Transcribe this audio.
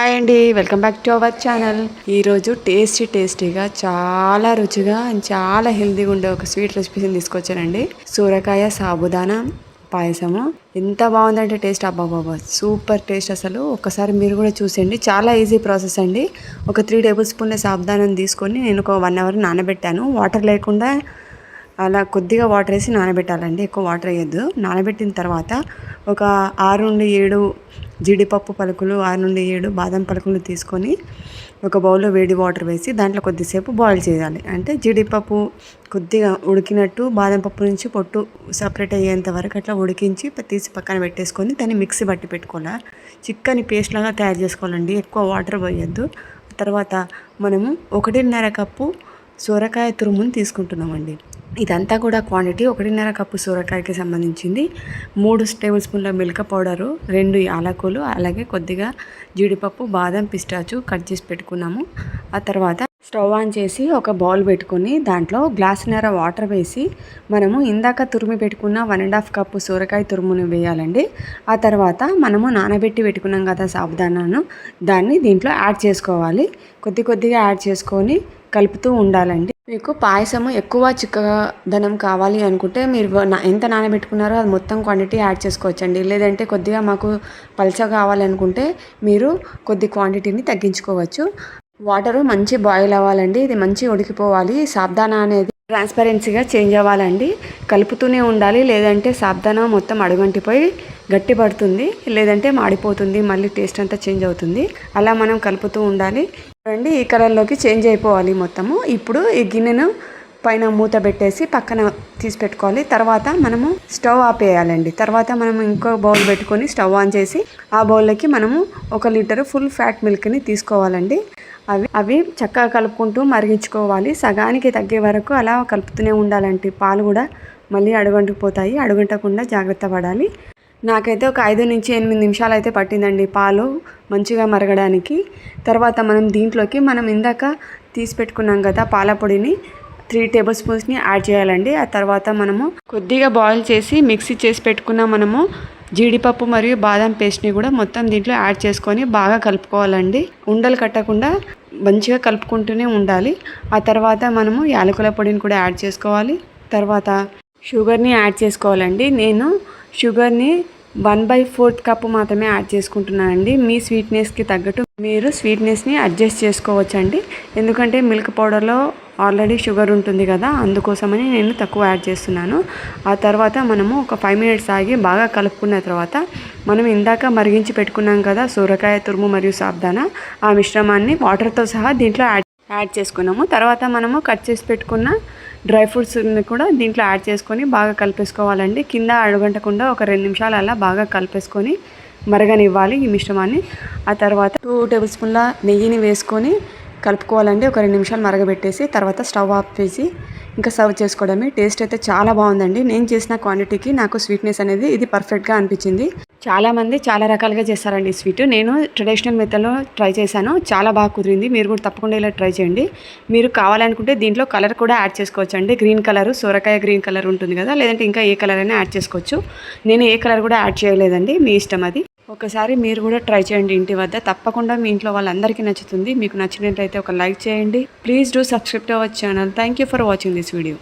Hi అండి welcome back to our channel. ఈరోజు tasty టేస్టీగా చాలా రుచిగా చాలా హెల్తీగా ఉండే ఒక స్వీట్ రెసిపీని తీసుకొచ్చానండి. సూరకాయ సాబుదానా పాయసము. ఎంత బాగుందంటే టేస్ట్ అబ్బాబాబా సూపర్ టేస్ట్ అసలు. ఒక్కసారి మీరు కూడా చూసేయండి. చాలా ఈజీ ప్రాసెస్ అండి. ఒక త్రీ టేబుల్ స్పూన్ల సాబుదానం తీసుకొని నేను ఒక వన్ అవర్ నానబెట్టాను. వాటర్ లేకుండా అలా కొద్దిగా వాటర్ వేసి నానబెట్టాలండి ఎక్కువ వాటర్ వేయద్దు. నానబెట్టిన తర్వాత ఒక ఆరు నుండి ఏడు జీడిపప్పు పలుకులు ఆరు నుండి ఏడు బాదం పలుకులు తీసుకొని ఒక బౌల్లో వేడి వాటర్ వేసి దాంట్లో కొద్దిసేపు బాయిల్ చేయాలి. అంటే జీడిపప్పు కొద్దిగా ఉడికినట్టు బాదం పప్పు నుంచి పొట్టు సపరేట్ అయ్యేంత వరకు అట్లా ఉడికించి తీసి పక్కన పెట్టేసుకొని దాన్ని మిక్సీ పట్టి పెట్టుకోవాలి. చిక్కని పేస్ట్ లాగా తయారు చేసుకోవాలండి ఎక్కువ వాటర్ పోయొద్దు. తర్వాత మనము ఒకటిన్నర కప్పు సొరకాయ తురుముని తీసుకుంటున్నామండి. ఇదంతా కూడా క్వాంటిటీ ఒకటిన్నర కప్పు సొరకాయకి సంబంధించింది. మూడు టేబుల్ స్పూన్ల మిల్క్ పౌడరు రెండు యాలకులు అలాగే కొద్దిగా జీడిపప్పు బాదం పిస్టాచు కట్ చేసి పెట్టుకున్నాము. ఆ తర్వాత స్టవ్ ఆన్ చేసి ఒక బౌల్ పెట్టుకొని దాంట్లో గ్లాసున్నర వాటర్ వేసి మనము ఇందాక తురిమి పెట్టుకున్న వన్ అండ్ హాఫ్ కప్పు సొరకాయ తురుముని వేయాలండి. ఆ తర్వాత మనము నానబెట్టి పెట్టుకున్నాం కదా సాబుదానాను దాన్ని దీంట్లో యాడ్ చేసుకోవాలి. కొద్ది కొద్దిగా యాడ్ చేసుకొని కలుపుతూ ఉండాలండి. మీకు పాయసము ఎక్కువ చిక్కదనం కావాలి అనుకుంటే మీరు ఎంత నానబెట్టుకున్నారో అది మొత్తం క్వాంటిటీ యాడ్ చేసుకోవచ్చండి. లేదంటే కొద్దిగా మాకు పల్చ కావాలనుకుంటే మీరు కొద్ది క్వాంటిటీని తగ్గించుకోవచ్చు. వాటరు మంచి బాయిల్ అవ్వాలండి. ఇది మంచి ఉడికిపోవాలి. సాబ్దానా అనేది ట్రాన్స్పరెన్సీగా చేంజ్ అవ్వాలండి. కలుపుతూనే ఉండాలి. లేదంటే సాబ్దానా మొత్తం అడుగంటిపోయి గట్టి పడుతుంది. లేదంటే మాడిపోతుంది. మళ్ళీ టేస్ట్ అంతా చేంజ్ అవుతుంది. అలా మనం కలుపుతూ ఉండాలి. చూడండి ఈ కలర్లోకి చేంజ్ అయిపోవాలి మొత్తము. ఇప్పుడు ఈ గిన్నెను పైన మూత పెట్టేసి పక్కన తీసి పెట్టుకోవాలి. తర్వాత మనము స్టవ్ ఆపేయాలండి తర్వాత మనం ఇంకో బౌల్ పెట్టుకొని స్టవ్ ఆన్ చేసి ఆ బౌల్లోకి మనము ఒక లీటర్ ఫుల్ ఫ్యాట్ మిల్క్ని తీసుకోవాలండి. అవి అవి చక్కగా కలుపుకుంటూ మరిగించుకోవాలి. సగానికి తగ్గే వరకు అలా కలుపుతూనే ఉండాలండి. పాలు కూడా మళ్ళీ అడుగంటుకుపోతాయి. అడుగంటకుండా జాగ్రత్త పడాలి. నాకైతే ఒక ఐదు నుంచి ఎనిమిది నిమిషాలు అయితే పట్టిందండి పాలు మంచిగా మరగడానికి. తర్వాత మనం దీంట్లోకి మనం ఇందాక తీసి పెట్టుకున్నాం కదా పాల పొడిని త్రీ టేబుల్ స్పూన్స్ని యాడ్ చేయాలండి. ఆ తర్వాత మనము కొద్దిగా బాయిల్ చేసి మిక్సీ చేసి పెట్టుకున్న మనము జీడిపప్పు మరియు బాదం పేస్ట్ని కూడా మొత్తం దీంట్లో యాడ్ చేసుకొని బాగా కలుపుకోవాలండి. ఉండలు కట్టకుండా మంచిగా కలుపుకుంటూనే ఉండాలి. ఆ తర్వాత మనము యాలకుల పొడిని కూడా యాడ్ చేసుకోవాలి. తర్వాత షుగర్ని యాడ్ చేసుకోవాలండి. నేను షుగర్ని వన్ బై ఫోర్త్ కప్ మాత్రమే యాడ్ చేసుకుంటున్నానండి. మీ స్వీట్నెస్కి తగ్గట్టు మీరు స్వీట్నెస్ని అడ్జస్ట్ చేసుకోవచ్చండి. ఎందుకంటే మిల్క్ పౌడర్లో ఆల్రెడీ షుగర్ ఉంటుంది కదా అందుకోసమని నేను తక్కువ యాడ్ చేస్తున్నాను. ఆ తర్వాత మనము ఒక ఫైవ్ మినిట్స్ ఆగి బాగా కలుపుకున్న తర్వాత మనం ఇందాక మరిగించి పెట్టుకున్నాం కదా సూరకాయ తురుము మరియు సాబ్దానా ఆ మిశ్రమాన్ని వాటర్తో సహా దీంట్లో యాడ్ యాడ్ చేసుకున్నాము. తర్వాత మనము కట్ చేసి పెట్టుకున్న డ్రై ఫ్రూట్స్ని కూడా దీంట్లో యాడ్ చేసుకొని బాగా కలిపేసుకోవాలండి. కింద అడుగంటకుండా ఒక రెండు నిమిషాలు అలా బాగా కలిపేసుకొని మరగనివ్వాలి ఈ మిశ్రమాన్ని. ఆ తర్వాత టూ టేబుల్ స్పూన్ల నెయ్యిని వేసుకొని కలుపుకోవాలండి. ఒక రెండు నిమిషాలు మరగబెట్టేసి తర్వాత స్టవ్ ఆఫ్ చేసి ఇంకా సర్వ్ చేసుకోవడమే. టేస్ట్ అయితే చాలా బాగుందండి. నేను చేసిన క్వాంటిటీకి నాకు స్వీట్నెస్ అనేది ఇది పర్ఫెక్ట్గా అనిపించింది. చాలామంది చాలా రకాలుగా చేస్తారండి ఈ స్వీట్. నేను ట్రెడిషనల్ మెథడ్లో ట్రై చేశాను. చాలా బాగా కుదిరింది. మీరు కూడా తప్పకుండా ఇలా ట్రై చేయండి. మీరు కావాలనుకుంటే దీంట్లో కలర్ కూడా యాడ్ చేసుకోవచ్చు అండి గ్రీన్ కలర్ సొరకాయ గ్రీన్ కలర్ ఉంటుంది కదా లేదంటే ఇంకా ఏ కలర్ అయినా యాడ్ చేసుకోవచ్చు. నేను ఏ కలర్ కూడా యాడ్ చేయలేదండి. మీ ఇష్టం అది. ఒకసారి మీరు కూడా ట్రై చేయండి ఇంటి వద్ద. తప్పకుండా మీ ఇంట్లో వాళ్ళందరికీ నచ్చుతుంది. మీకు నచ్చినట్లయితే ఒక లైక్ చేయండి. Please do subscribe to our channel. Thank you for watching this video.